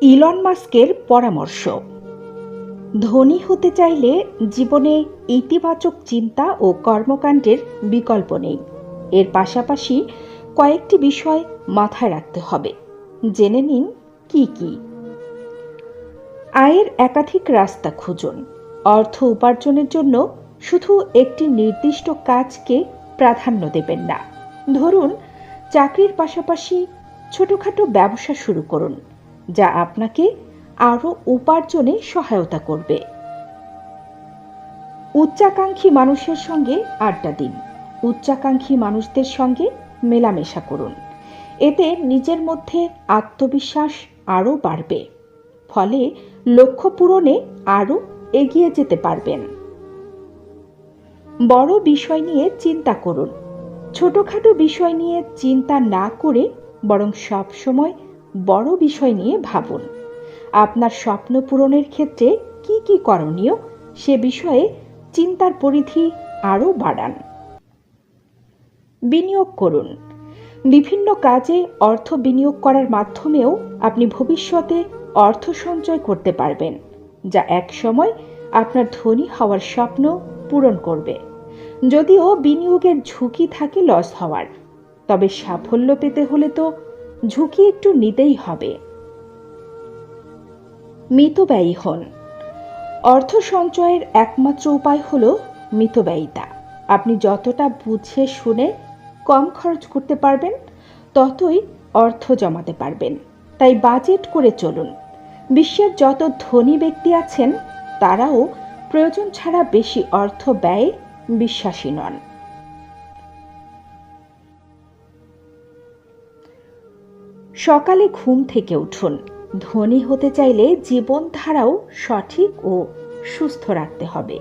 Elon মাস্কের পরামর্শ। ধনী হতে চাইলে জীবনে ইতিবাচক চিন্তা ও কর্মকাণ্ডের বিকল্প নেই। এর পাশাপাশি কয়েকটি বিষয় মাথায় রাখতে হবে। জেনে নিন কি কি? আয়ের একাধিক রাস্তা খুঁজুন। অর্থ উপার্জনের জন্য শুধু একটি নির্দিষ্ট কাজকে প্রাধান্য দেবেন না। ধরুন, চাকরির পাশাপাশি ছোটখাটো ব্যবসা শুরু করুন। যা আপনাকে আরও উপার্জনে সহায়তা করবে। উচ্চাকাঙ্ক্ষী মানুষের সঙ্গে আড্ডা দিন। উচ্চাকাঙ্ক্ষী মানুষদের সঙ্গে মেলামেশা করুন। এতে নিজের মধ্যে আত্মবিশ্বাস আরও বাড়বে। ফলে লক্ষ্য পূরণে আরও এগিয়ে যেতে পারবেন। বড় বিষয় নিয়ে চিন্তা করুন। ছোটখাটো বিষয় নিয়ে চিন্তা না করে বরং সব সময় বড় বিষয় নিয়ে ভাবুন। আপনার স্বপ্ন পূরণের ক্ষেত্রে কি কি করণীয় সে বিষয়ে চিন্তার পরিধি আরও বাড়ান। বিনিয়োগ করুন। বিভিন্ন কাজে অর্থ বিনিয়োগ করার মাধ্যমেও আপনি ভবিষ্যতে অর্থ সঞ্চয় করতে পারবেন, যা একসময় আপনার ধনী হওয়ার স্বপ্ন পূরণ করবে। যদিও বিনিয়োগের ঝুঁকি থাকে লস হওয়ার, তবে সাফল্য পেতে হলে তো ঝুঁকি একটু নিতেই হবে। মিতব্যয়ী হন। অর্থ সঞ্চয়ের একমাত্র উপায় হল মিতব্যয়িতা। আপনি যতটা বুঝে শুনে কম খরচ করতে পারবেন, ততই অর্থ জমাতে পারবেন। তাই বাজেট করে চলুন। বিশ্বের যত ধনী ব্যক্তি আছেন, তারাও প্রয়োজন ছাড়া বেশি অর্থ ব্যয়ে বিশ্বাসী নন। সকালে ঘুম থেকে উঠুন। ধনী হতে চাইলে জীবনধারাও সঠিক ও সুস্থ রাখতে হবে।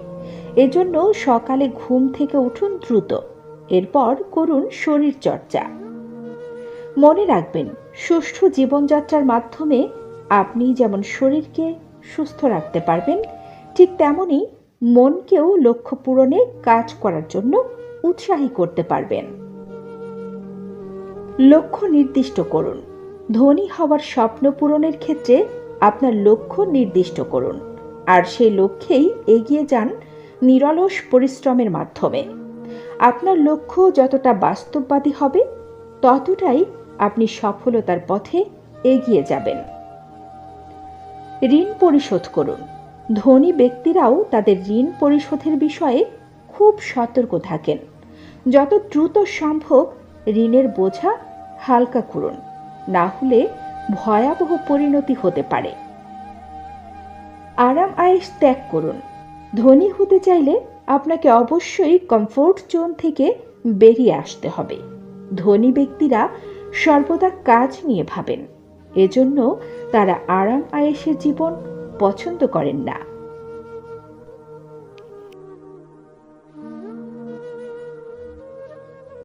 এজন্য সকালে ঘুম থেকে উঠুন দ্রুত। এরপর করুন শরীর চর্চা মনে রাখবেন, সুষ্ঠু জীবনযাত্রার মাধ্যমে আপনি যেমন শরীরকে সুস্থ রাখতে পারবেন, ঠিক তেমনই মনকেও লক্ষ্য পূরণে কাজ করার জন্য উৎসাহী করতে পারবেন। লক্ষ্য নির্দিষ্ট করুন। ধনী হওয়ার স্বপ্ন পূরণের ক্ষেত্রে আপনার লক্ষ্য নির্দিষ্ট করুন। আর সেই লক্ষ্যেই এগিয়ে যান নিরলস পরিশ্রমের মাধ্যমে। আপনার লক্ষ্য যতটা বাস্তববাদী হবে, ততটাই আপনি সফলতার পথে এগিয়ে যাবেন। ঋণ পরিশোধ করুন। ধনী ব্যক্তিরাও তাদের ঋণ পরিশোধের বিষয়ে খুব সতর্ক থাকেন। যত দ্রুত সম্ভব ঋণের বোঝা হালকা করুন। না হলে ভয়াবহ পরিণতি হতে পারে। আরাম আয়েস ত্যাগ করুন। ধনী হতে চাইলে আপনাকে অবশ্যই কমফোর্ট জোন থেকে বেরিয়ে আসতে হবে। ধনী ব্যক্তিরা সর্বদা কাজ নিয়ে ভাবেন। এজন্য তারা আরাম আয়েসের জীবন পছন্দ করেন না।